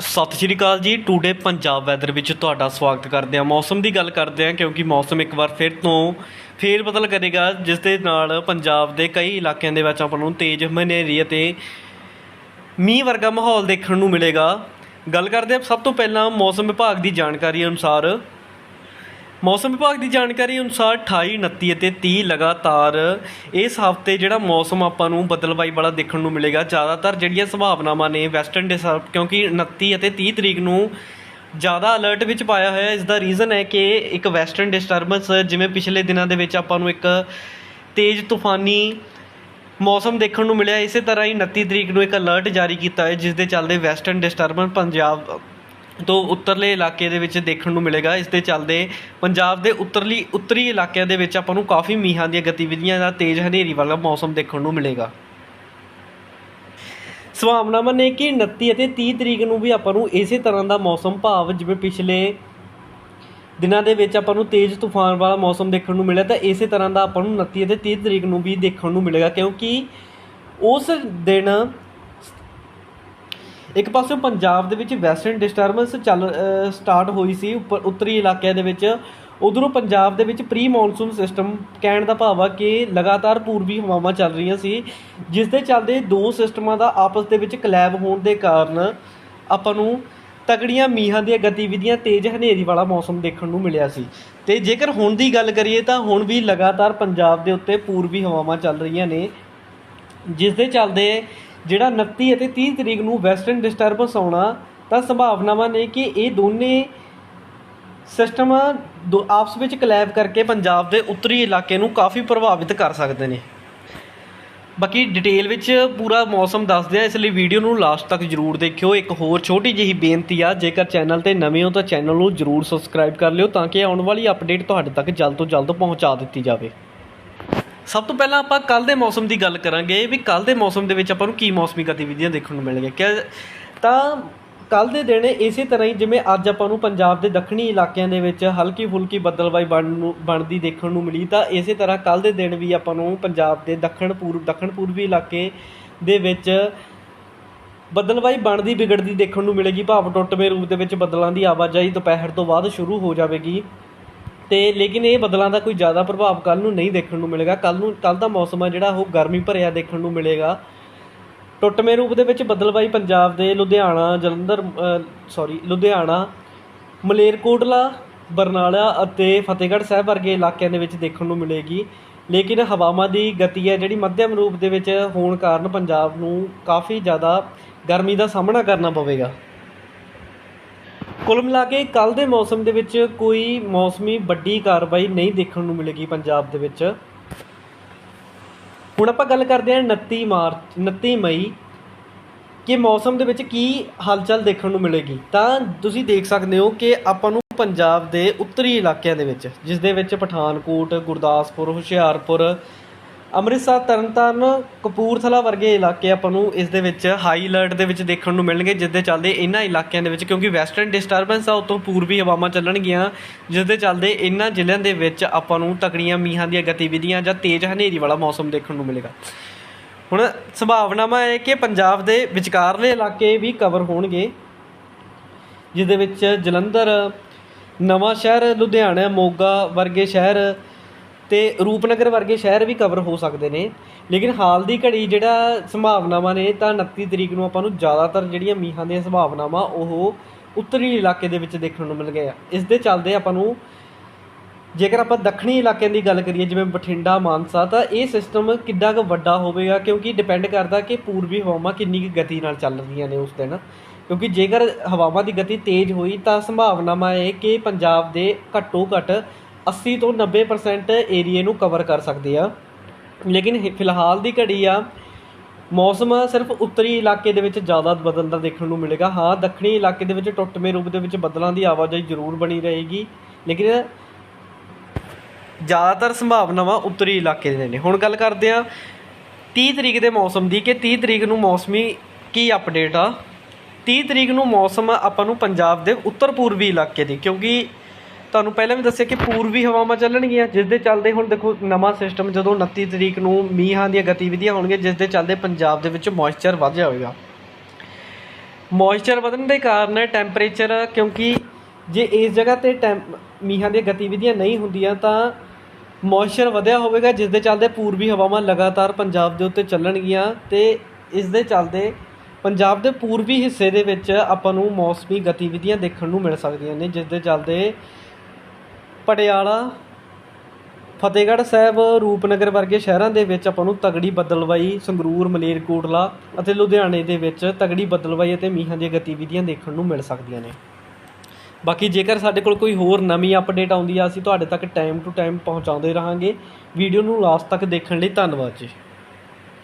ਸਤਿ ਸ਼੍ਰੀ ਅਕਾਲ ਜੀ today Punjab weather ਵਿੱਚ ਤੁਹਾਡਾ ਸਵਾਗਤ ਕਰਦੇ ਹਾਂ। ਮੌਸਮ ਦੀ ਗੱਲ ਕਰਦੇ ਹਾਂ ਕਿਉਂਕਿ ਮੌਸਮ ਇੱਕ ਵਾਰ ਫਿਰ ਤੋਂ ਫੇਰ ਬਦਲ ਕਰੇਗਾ, ਜਿਸ ਦੇ ਨਾਲ ਪੰਜਾਬ ਦੇ ਕਈ ਇਲਾਕਿਆਂ ਦੇ ਵਿੱਚ ਆਪਾਂ ਨੂੰ ਤੇਜ਼ ਹਨੇਰੀ ਅਤੇ ਮੀਂਹ ਵਰਗਾ ਮਾਹੌਲ ਦੇਖਣ ਨੂੰ ਮਿਲੇਗਾ। ਗੱਲ ਕਰਦੇ ਹਾਂ ਸਭ ਤੋਂ ਪਹਿਲਾਂ ਮੌਸਮ ਵਿਭਾਗ ਦੀ ਜਾਣਕਾਰੀ ਅਨੁਸਾਰ ਮੌਸਮ ਵਿਭਾਗ ਦੀ ਜਾਣਕਾਰੀ ਅਨੁਸਾਰ 28 29 ਅਤੇ 30 ਲਗਾਤਾਰ ਇਸ ਹਫ਼ਤੇ ਜਿਹੜਾ ਮੌਸਮ ਆਪਾਂ ਨੂੰ ਬਦਲਵਾਈ ਵਾਲਾ ਦੇਖਣ ਨੂੰ ਮਿਲੇਗਾ। ਜ਼ਿਆਦਾਤਰ ਜਿਹੜੀਆਂ ਸੰਭਾਵਨਾਵਾਂ ਨੇ ਵੈਸਟਰਨ ਡਿਸਟਰਬ ਕਿਉਂਕਿ 29 ਅਤੇ 30 ਤਰੀਕ ਨੂੰ ਜ਼ਿਆਦਾ ਅਲਰਟ ਵਿੱਚ ਪਾਇਆ ਹੋਇਆ ਇਸ ਦਾ ਰੀਜ਼ਨ ਹੈ ਕਿ ਇੱਕ ਵੈਸਟਰਨ ਡਿਸਟਰਬੈਂਸ ਜਿਵੇਂ ਪਿਛਲੇ ਦਿਨਾਂ ਦੇ ਵਿੱਚ ਆਪਾਂ ਨੂੰ ਇੱਕ ਤੇਜ਼ ਤੂਫਾਨੀ ਮੌਸਮ ਦੇਖਣ ਨੂੰ ਮਿਲਿਆ। ਇਸੇ ਤਰ੍ਹਾਂ ਹੀ 29 ਤਰੀਕ ਨੂੰ ਇੱਕ ਅਲਰਟ ਜਾਰੀ ਕੀਤਾ ਹੈ, ਜਿਸ ਦੇ ਚੱਲਦੇ ਵੈਸਟਰਨ ਡਿਸਟਰਬੈਂਸ ਪੰਜਾਬ ਤੋਂ ਉੱਤਰਲੇ ਇਲਾਕੇ ਦੇ ਵਿੱਚ ਦੇਖਣ ਨੂੰ ਮਿਲੇਗਾ। ਇਸ ਦੇ ਚੱਲਦੇ ਪੰਜਾਬ ਦੇ ਉੱਤਰਲੀ, ਉੱਤਰੀ ਇਲਾਕਿਆਂ ਦੇ ਵਿੱਚ ਆਪਾਂ ਨੂੰ ਕਾਫੀ ਮੀਂਹਾਂ ਦੀਆਂ ਗਤੀਵਿਧੀਆਂ ਦਾ ਤੇਜ਼ ਹਨੇਰੀ ਵਾਲਾ ਮੌਸਮ ਦੇਖਣ ਨੂੰ ਮਿਲੇਗਾ। ਸੰਭਾਵਨਾਵਾਂ ਨੇ ਕਿ 29 ਅਤੇ 30 ਤਰੀਕ ਨੂੰ ਵੀ ਆਪਾਂ ਨੂੰ ਇਸੇ ਤਰ੍ਹਾਂ ਦਾ ਮੌਸਮ ਭਾਵ ਜਿਵੇਂ ਪਿਛਲੇ ਦਿਨਾਂ ਦੇ ਵਿੱਚ ਆਪਾਂ ਨੂੰ ਤੇਜ਼ ਤੂਫਾਨ ਵਾਲਾ ਮੌਸਮ ਦੇਖਣ ਨੂੰ ਮਿਲਿਆ, ਤਾਂ ਇਸੇ ਤਰ੍ਹਾਂ ਦਾ ਆਪਾਂ ਨੂੰ 29 ਅਤੇ 30 ਤਰੀਕ ਨੂੰ ਵੀ ਦੇਖਣ ਨੂੰ ਮਿਲੇਗਾ। ਕਿਉਂਕਿ ਉਸ ਦਿਨ ਇੱਕ ਪਾਸੇ ਪੰਜਾਬ ਦੇ ਵਿੱਚ ਵੈਸਟਰਨ ਡਿਸਟਰਬੈਂਸ ਚੱਲ ਸਟਾਰਟ ਹੋਈ ਸੀ, ਉੱਪਰ ਉੱਤਰੀ ਇਲਾਕਿਆਂ ਦੇ ਵਿੱਚ। ਉਧਰੋਂ ਪੰਜਾਬ ਦੇ ਵਿੱਚ ਪ੍ਰੀ ਮੌਨਸੂਨ ਸਿਸਟਮ ਕਹਿਣ ਦਾ ਭਾਵ ਆ ਕਿ ਲਗਾਤਾਰ ਪੂਰਬੀ ਹਵਾਵਾਂ ਚੱਲ ਰਹੀਆਂ ਸੀ, ਜਿਸ ਦੇ ਚੱਲਦੇ ਦੋ ਸਿਸਟਮਾਂ ਦਾ ਆਪਸ ਦੇ ਵਿੱਚ ਕਲੈਬ ਹੋਣ ਦੇ ਕਾਰਨ ਆਪਾਂ ਨੂੰ ਤਗੜੀਆਂ ਮੀਂਹਾਂ ਦੀਆਂ ਗਤੀਵਿਧੀਆਂ ਤੇਜ਼ ਹਨੇਰੀ ਵਾਲਾ ਮੌਸਮ ਦੇਖਣ ਨੂੰ ਮਿਲਿਆ ਸੀ। ਤੇ ਜੇਕਰ ਹੁਣ ਦੀ ਗੱਲ ਕਰੀਏ ਤਾਂ ਹੁਣ ਵੀ ਲਗਾਤਾਰ ਪੰਜਾਬ ਦੇ ਉੱਤੇ ਪੂਰਬੀ ਹਵਾਵਾਂ ਚੱਲ ਰਹੀਆਂ ਨੇ, ਜਿਸ ਦੇ ਚੱਲਦੇ ਜਿਹੜਾ 29 ਅਤੇ 30 ਤਰੀਕ ਨੂੰ ਵੈਸਟਰਨ ਡਿਸਟਰਬੈਂਸ ਆਉਣਾ, ਤਾਂ ਸੰਭਾਵਨਾਵਾਂ ਨੇ ਕਿ ਇਹ ਦੋਨੇ ਸਿਸਟਮ ਦੋ ਆਪਸ ਵਿੱਚ ਕਲੈਬ ਕਰਕੇ ਪੰਜਾਬ ਦੇ ਉੱਤਰੀ ਇਲਾਕੇ ਨੂੰ ਕਾਫੀ ਪ੍ਰਭਾਵਿਤ ਕਰ ਸਕਦੇ ਨੇ। ਬਾਕੀ ਡਿਟੇਲ ਵਿੱਚ ਪੂਰਾ ਮੌਸਮ ਦੱਸਦੇ ਆ, ਇਸ ਲਈ ਵੀਡੀਓ ਨੂੰ ਲਾਸਟ ਤੱਕ ਜਰੂਰ ਦੇਖਿਓ। ਇੱਕ ਹੋਰ ਛੋਟੀ ਜਿਹੀ ਬੇਨਤੀ ਆ, ਜੇਕਰ ਚੈਨਲ ਤੇ ਨਵੇਂ ਹੋ ਤਾਂ ਚੈਨਲ ਨੂੰ ਜਰੂਰ ਸਬਸਕ੍ਰਾਈਬ ਕਰ ਲਿਓ, ਤਾਂ ਕਿ ਆਉਣ ਵਾਲੀ ਅਪਡੇਟ ਤੁਹਾਡੇ ਤੱਕ ਜਲਦ ਤੋਂ ਜਲਦ ਪਹੁੰਚਾ ਦਿੱਤੀ ਜਾਵੇ। ਸਭ ਤੋਂ ਪਹਿਲਾਂ ਆਪਾਂ ਕੱਲ ਦੇ ਮੌਸਮ ਦੀ ਗੱਲ ਕਰਾਂਗੇ ਵੀ ਕੱਲ ਦੇ ਮੌਸਮ ਦੇ ਵਿੱਚ ਆਪਾਂ ਨੂੰ ਕੀ ਮੌਸਮੀ ਗਤੀਵਿਧੀਆਂ ਦੇਖਣ ਨੂੰ ਮਿਲਣਗੀਆਂ। ਕਿ ਤਾਂ ਕੱਲ ਦੇ ਦਿਨ ਇਸੇ ਤਰ੍ਹਾਂ ਹੀ ਜਿਵੇਂ ਅੱਜ ਆਪਾਂ ਨੂੰ ਪੰਜਾਬ ਦੇ ਦੱਖਣੀ ਇਲਾਕਿਆਂ ਦੇ ਵਿੱਚ ਹਲਕੀ ਫੁਲਕੀ ਬੱਦਲਵਾਈ ਬਣ ਨੂੰ, ਬਣਦੀ ਦੇਖਣ ਨੂੰ ਮਿਲੀ, ਤਾਂ ਇਸੇ ਤਰ੍ਹਾਂ ਕੱਲ ਦੇ ਦਿਨ ਵੀ ਆਪਾਂ ਨੂੰ ਪੰਜਾਬ ਦੇ ਦੱਖਣ ਪੂਰਬ ਦੱਖਣ ਪੂਰਬੀ ਇਲਾਕੇ ਦੇ ਵਿੱਚ ਬੱਦਲਵਾਈ ਬਣਦੀ, ਵਿਗੜਦੀ ਦੇਖਣ ਨੂੰ ਮਿਲੇਗੀ। ਭਾਵ ਟੁੱਟਵੇਂ ਰੂਪ ਦੇ ਵਿੱਚ ਬੱਦਲਾਂ ਦੀ ਆਵਾਜਾਈ ਦੁਪਹਿਰ ਤੋਂ ਬਾਅਦ ਸ਼ੁਰੂ ਹੋ ਜਾਵੇਗੀ। ਤੇ ਲੇਕਿਨ ਇਹ ਬਦਲਾਂ ਦਾ ਕੋਈ ਜ਼ਿਆਦਾ ਪ੍ਰਭਾਵ ਕੱਲ ਨੂੰ ਨਹੀਂ ਦੇਖਣ ਨੂੰ ਮਿਲੇਗਾ। ਕੱਲ ਨੂੰ ਕੱਲ ਦਾ ਮੌਸਮ ਹੈ ਜਿਹੜਾ, ਉਹ ਗਰਮੀ ਭਰਿਆ ਦੇਖਣ ਨੂੰ ਮਿਲੇਗਾ। ਟੁੱਟਵੇਂ ਰੂਪ ਦੇ ਵਿੱਚ ਬੱਦਲਵਾਈ ਪੰਜਾਬ ਦੇ ਲੁਧਿਆਣਾ, ਜਲੰਧਰ ਸੌਰੀ ਲੁਧਿਆਣਾ, ਮਲੇਰਕੋਟਲਾ, ਬਰਨਾਲਾ ਅਤੇ ਫਤਿਹਗੜ੍ਹ ਸਾਹਿਬ ਵਰਗੇ ਇਲਾਕਿਆਂ ਦੇ ਵਿੱਚ ਦੇਖਣ ਨੂੰ ਮਿਲੇਗੀ। ਲੇਕਿਨ ਹਵਾਵਾਂ ਦੀ ਗਤੀ ਹੈ ਜਿਹੜੀ ਮੱਧਮ ਰੂਪ ਦੇ ਵਿੱਚ ਹੋਣ ਕਾਰਨ ਪੰਜਾਬ ਨੂੰ ਕਾਫੀ ਜ਼ਿਆਦਾ ਗਰਮੀ ਦਾ ਸਾਹਮਣਾ ਕਰਨਾ ਪਵੇਗਾ। ਕੁੱਲ ਮਿਲਾ ਕੇ ਕੱਲ ਦੇ ਮੌਸਮ ਦੇ ਵਿੱਚ ਕੋਈ ਮੌਸਮੀ ਵੱਡੀ ਕਾਰਵਾਈ ਨਹੀਂ ਦੇਖਣ ਨੂੰ ਮਿਲੇਗੀ ਪੰਜਾਬ ਦੇ ਵਿੱਚ। ਹੁਣ ਆਪਾਂ ਗੱਲ ਕਰਦੇ ਹਾਂ 29 ਮਾਰਚ 29 ਮਈ, ਕਿ ਮੌਸਮ ਦੇ ਵਿੱਚ ਕੀ ਹਲਚਲ ਦੇਖਣ ਨੂੰ ਮਿਲੇਗੀ। ਤਾਂ ਤੁਸੀਂ ਦੇਖ ਸਕਦੇ ਹੋ ਕਿ ਆਪਾਂ ਨੂੰ ਪੰਜਾਬ ਦੇ ਉੱਤਰੀ ਇਲਾਕਿਆਂ ਦੇ ਵਿੱਚ, ਜਿਸ ਦੇ ਵਿੱਚ ਪਠਾਨਕੋਟ, ਗੁਰਦਾਸਪੁਰ, ਹੁਸ਼ਿਆਰਪੁਰ ਅੰਮ੍ਰਿਤਸਰ, ਤਰਨਤਾਰਨ, ਕਪੂਰਥਲਾ ਵਰਗੇ ਇਲਾਕੇ ਆਪਾਂ ਨੂੰ ਇਸ ਦੇ ਵਿੱਚ ਹਾਈ ਅਲਰਟ ਦੇ ਵਿੱਚ ਦੇਖਣ ਨੂੰ ਮਿਲਣਗੇ ਜਿਸ ਦੇ ਚੱਲਦੇ ਇਹਨਾਂ ਇਲਾਕਿਆਂ ਦੇ ਵਿੱਚ, ਕਿਉਂਕਿ ਵੈਸਟਰਨ ਡਿਸਟਰਬੈਂਸ ਆ, ਉਤੋਂ ਪੂਰਬੀ ਹਵਾਵਾਂ ਚੱਲਣਗੀਆਂ ਜਿਸ ਦੇ ਚੱਲਦੇ ਇਹਨਾਂ ਜ਼ਿਲ੍ਹਿਆਂ ਦੇ ਵਿੱਚ ਆਪਾਂ ਨੂੰ ਤਕੜੀਆਂ ਮੀਂਹਾਂ ਦੀਆਂ ਗਤੀਵਿਧੀਆਂ ਜਾਂ ਤੇਜ਼ ਹਨੇਰੀ ਵਾਲਾ ਮੌਸਮ ਦੇਖਣ ਨੂੰ ਮਿਲੇਗਾ। ਹੁਣ ਸੰਭਾਵਨਾਵਾਂ ਹੈ ਕਿ ਪੰਜਾਬ ਦੇ ਵਿਚਕਾਰਲੇ ਇਲਾਕੇ ਵੀ ਕਵਰ ਹੋਣਗੇ ਜਿਸ ਦੇ ਵਿੱਚ ਜਲੰਧਰ ਨਵਾਂ ਸ਼ਹਿਰ ਲੁਧਿਆਣਾ, ਮੋਗਾ ਵਰਗੇ ਸ਼ਹਿਰ ਅਤੇ ਰੂਪਨਗਰ ਵਰਗੇ ਸ਼ਹਿਰ ਵੀ ਕਵਰ ਹੋ ਸਕਦੇ ਨੇ। ਲੇਕਿਨ ਹਾਲ ਦੀ ਘੜੀ ਜਿਹੜਾ ਸੰਭਾਵਨਾਵਾਂ ਨੇ, ਤਾਂ 29 ਤਰੀਕ ਨੂੰ ਆਪਾਂ ਨੂੰ ਜ਼ਿਆਦਾਤਰ ਜਿਹੜੀਆਂ ਮੀਂਹਾਂ ਦੀਆਂ ਸੰਭਾਵਨਾਵਾਂ, ਉਹ ਉੱਤਰੀ ਇਲਾਕੇ ਦੇ ਵਿੱਚ ਦੇਖਣ ਨੂੰ ਮਿਲ ਗਏ ਆ। ਇਸ ਦੇ ਚੱਲਦੇ ਆਪਾਂ ਨੂੰ, ਜੇਕਰ ਆਪਾਂ ਦੱਖਣੀ ਇਲਾਕਿਆਂ ਦੀ ਗੱਲ ਕਰੀਏ, ਜਿਵੇਂ ਬਠਿੰਡਾ, ਮਾਨਸਾ, ਤਾਂ ਇਹ ਸਿਸਟਮ ਕਿੱਡਾ ਕੁ ਵੱਡਾ ਹੋਵੇਗਾ, ਕਿਉਂਕਿ ਡਿਪੈਂਡ ਕਰਦਾ ਕਿ ਪੂਰਬੀ ਹਵਾਵਾਂ ਕਿੰਨੀ ਕੁ ਗਤੀ ਨਾਲ ਚੱਲ ਰਹੀਆਂ ਨੇ ਉਸ ਦਿਨ। ਕਿਉਂਕਿ ਜੇਕਰ ਹਵਾਵਾਂ ਦੀ ਗਤੀ ਤੇਜ਼ ਹੋਈ, ਤਾਂ ਸੰਭਾਵਨਾਵਾਂ ਹੈ ਕਿ ਪੰਜਾਬ ਦੇ ਘੱਟੋ ਘੱਟ 80 ਤੋਂ 90% ਏਰੀਏ ਨੂੰ ਕਵਰ ਕਰ ਸਕਦੇ ਆ। ਲੇਕਿਨ ਫਿਲਹਾਲ ਦੀ ਘੜੀ ਆ, ਮੌਸਮ ਸਿਰਫ ਉੱਤਰੀ ਇਲਾਕੇ ਦੇ ਵਿੱਚ ਜ਼ਿਆਦਾ ਬਦਲਦਾ ਦੇਖਣ ਨੂੰ ਮਿਲੇਗਾ। ਹਾਂ, ਦੱਖਣੀ ਇਲਾਕੇ ਦੇ ਵਿੱਚ ਟੁੱਟਵੇਂ ਰੂਪ ਦੇ ਵਿੱਚ ਬੱਦਲਾਂ ਦੀ ਆਵਾਜਾਈ ਜ਼ਰੂਰ ਬਣੀ ਰਹੇਗੀ, ਲੇਕਿਨ ਜ਼ਿਆਦਾਤਰ ਸੰਭਾਵਨਾਵਾਂ ਉੱਤਰੀ ਇਲਾਕੇ ਦੇ ਨੇ। ਹੁਣ ਗੱਲ ਕਰਦੇ ਆ 30 ਤਰੀਕ ਦੇ ਮੌਸਮ ਦੀ ਕਿ 30 ਤਰੀਕ ਨੂੰ ਮੌਸਮੀ ਕੀ ਅਪਡੇਟ ਆ? 30 ਤਰੀਕ ਨੂੰ ਮੌਸਮ ਆਪਾਂ ਨੂੰ ਪੰਜਾਬ ਦੇ ਉੱਤਰ ਪੂਰਬੀ ਇਲਾਕੇ ਦੀ, ਕਿਉਂਕਿ ਤੁਹਾਨੂੰ ਪਹਿਲਾਂ ਵੀ ਦੱਸਿਆ ਕਿ ਪੂਰਬੀ ਹਵਾਵਾਂ ਚੱਲਣਗੀਆਂ, ਜਿਸ ਦੇ ਚੱਲਦੇ ਹੁਣ ਦੇਖੋ ਨਵਾਂ ਸਿਸਟਮ ਜਦੋਂ 29 ਤਰੀਕ ਨੂੰ ਮੀਂਹਾਂ ਦੀਆਂ ਗਤੀਵਿਧੀਆਂ ਹੋਣਗੀਆਂ, ਜਿਸ ਦੇ ਚੱਲਦੇ ਪੰਜਾਬ ਦੇ ਵਿੱਚ ਮੋਇਸਚਰ ਵੱਧ ਜਾਵੇਗਾ। ਮੋਇਸਚਰ ਵਧਣ ਦੇ ਕਾਰਨ ਟੈਂਪਰੇਚਰ ਕਿਉਂਕਿ ਜੇ ਇਸ ਜਗ੍ਹਾ ਤੇ ਟੈਂਪ ਮੀਂਹਾਂ ਦੀਆਂ ਗਤੀਵਿਧੀਆਂ ਨਹੀਂ ਹੁੰਦੀਆਂ, ਤਾਂ ਮੋਇਸਚਰ ਵਧਿਆ ਹੋਵੇਗਾ, ਜਿਸ ਦੇ ਚੱਲਦੇ ਪੂਰਬੀ ਹਵਾਵਾਂ ਲਗਾਤਾਰ ਪੰਜਾਬ ਦੇ ਉੱਤੇ ਚੱਲਣਗੀਆਂ ਤੇ ਇਸ ਦੇ ਚੱਲਦੇ ਪੰਜਾਬ ਦੇ ਪੂਰਬੀ ਹਿੱਸੇ ਦੇ ਵਿੱਚ ਆਪਾਂ ਨੂੰ ਮੌਸਮੀ ਗਤੀਵਿਧੀਆਂ ਦੇਖਣ ਨੂੰ ਮਿਲ ਸਕਦੀਆਂ ਨੇ, ਜਿਸ ਦੇ ਚੱਲਦੇ ਪਟਿਆਲਾ, ਫਤਿਹਗੜ੍ਹ ਸਾਹਿਬ, ਰੂਪਨਗਰ ਵਰਗੇ ਸ਼ਹਿਰਾਂ ਦੇ ਵਿੱਚ ਆਪਾਂ ਨੂੰ ਤਗੜੀ ਬੱਦਲਵਾਈ, ਸੰਗਰੂਰ, ਮਲੇਰਕੋਟਲਾ ਅਤੇ ਲੁਧਿਆਣੇ ਦੇ ਵਿੱਚ ਤਗੜੀ ਬੱਦਲਵਾਈ ਅਤੇ ਮੀਂਹਾਂ ਦੀਆਂ ਗਤੀਵਿਧੀਆਂ ਦੇਖਣ ਨੂੰ ਮਿਲ ਸਕਦੀਆਂ ਨੇ। ਬਾਕੀ ਜੇਕਰ ਸਾਡੇ ਕੋਲ ਕੋਈ ਹੋਰ ਨਵੀਂ ਅਪਡੇਟ ਆਉਂਦੀ ਆ, ਅਸੀਂ ਤੁਹਾਡੇ ਤੱਕ ਟਾਈਮ ਟੂ ਟਾਈਮ ਪਹੁੰਚਾਉਂਦੇ ਰਹਾਂਗੇ। ਵੀਡੀਓ ਨੂੰ ਲਾਸਟ ਤੱਕ ਦੇਖਣ ਲਈ ਧੰਨਵਾਦ ਜੀ।